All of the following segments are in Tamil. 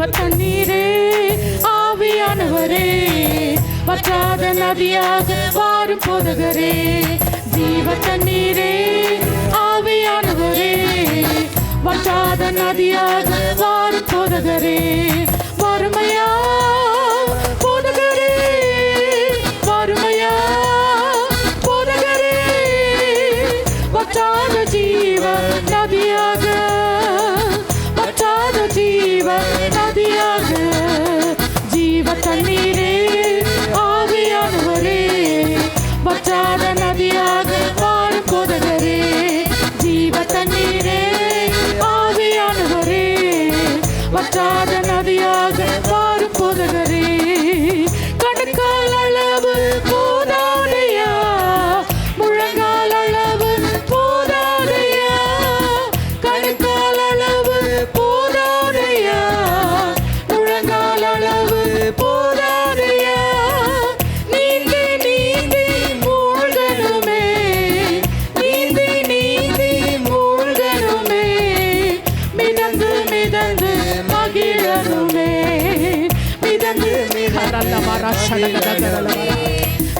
ஜீவ தண்ணீரே ஆவியானவரே. வற்றாத நதியாக வாரும் போதகரே. ஜீவ தண்ணீரே ஆவியானவரே. வற்றாத நதியாக வாரும் போதகரே. வற்றாத நதியாக வாழும்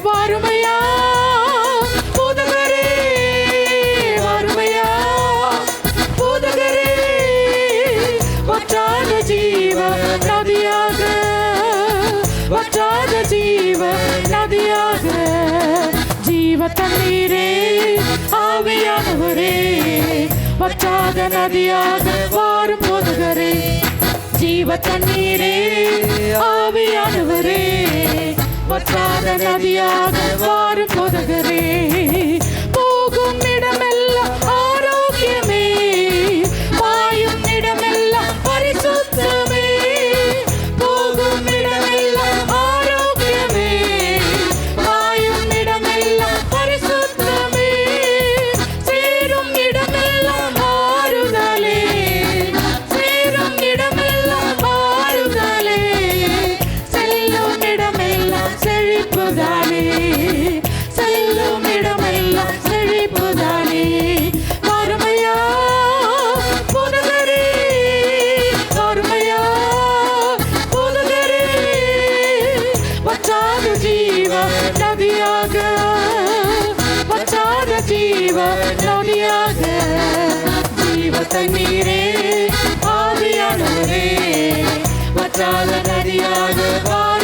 வாருமையா போதகரே வாருமையா போதகரே வற்றாத ஜீவ நதியாக வற்றாத ஜீவ நதியாக ஜீவ தண்ணீரே ஆவியானவரே வற்றாத நதியாக வாரும் போதகரே. ஜீவ தண்ணீரே ஆவியானவரே வற்றாத நதியாக வாரும் போதகரே. நொடியாக நதியாக ஜீவ தண்ணீரே ஆவியானவரே. வற்றாத நதியாக வாரும்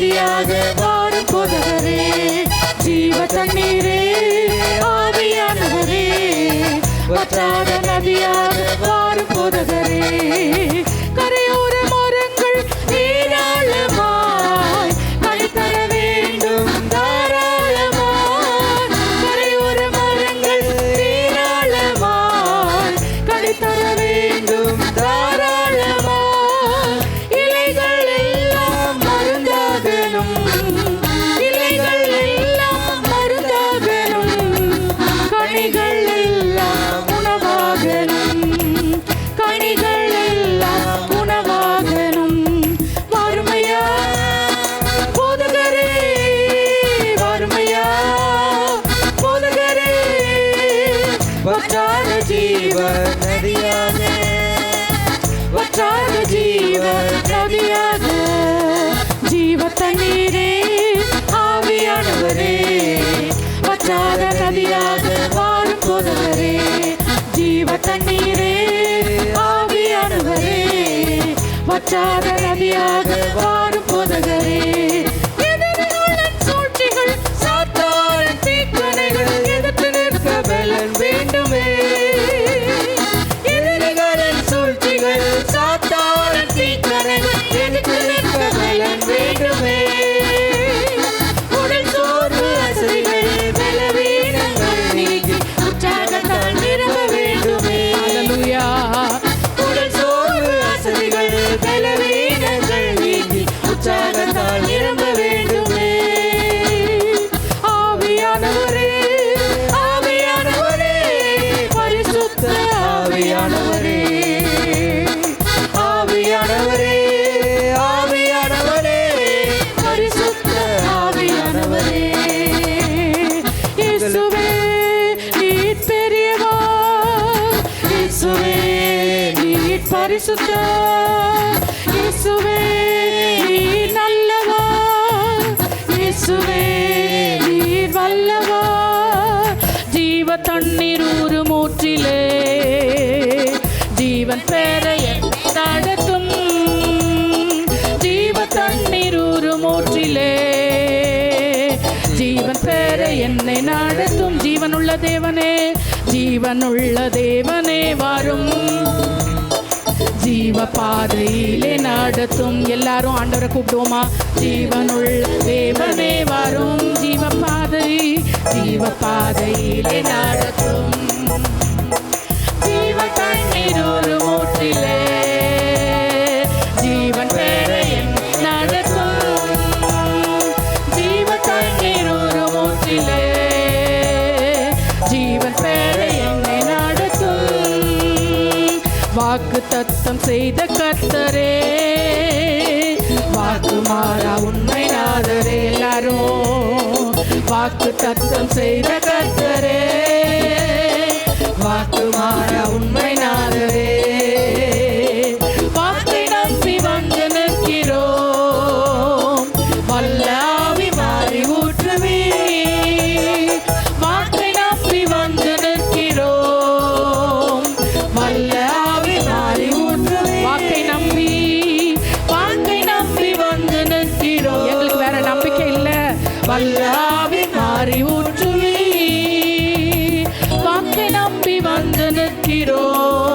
நதியாக வாரும் போதகரே ஜீவ தண்ணீரே ஆவியானவரே. வற்றாத நதியாக வாரும் போதகரே வற்றாத ஜீவ நதியாக வற்றாத ஜீவ நதியாக ஜீவ தண்ணீரே ஆவியானவரே. வற்றாத நதியாக வாழும் போதவரே. ஜீவ தண்ணீரே ஆவியானவரே. வற்றாத நதியாக வாழும் பரிசுத்த இயேசுவே நீர் நல்லவா? இயேசுவே நீர் வல்லவா? ஜீவ தண்ணீர் ஊறு மூற்றிலே ஜீவன் பெறைய நடத்தும் ஜீவ தண்ணீர் ஊறு மூற்றிலே ஜீவன் பெற என்னை நடத்தும். ஜீவனுள்ள தேவனே ஜீவனுள்ள தேவனே வரும். ஜீவ பாதையிலே நடத்தும். எல்லாரும் ஆண்டவரை கூப்பிடுவோமா? ஜீவனுள்ள தேவனே வரும் ஜீவ பாதை ஜீவ பாதையிலே நடத்தும். வாக்கு தத்தம் செய்த கத்தரே வாக்கு மாறா உண்மை நாதரே எல்லாரும். வாக்கு தத்தம் செய்த கத்தரே வாக்கு மாறா உண்மை Tiro.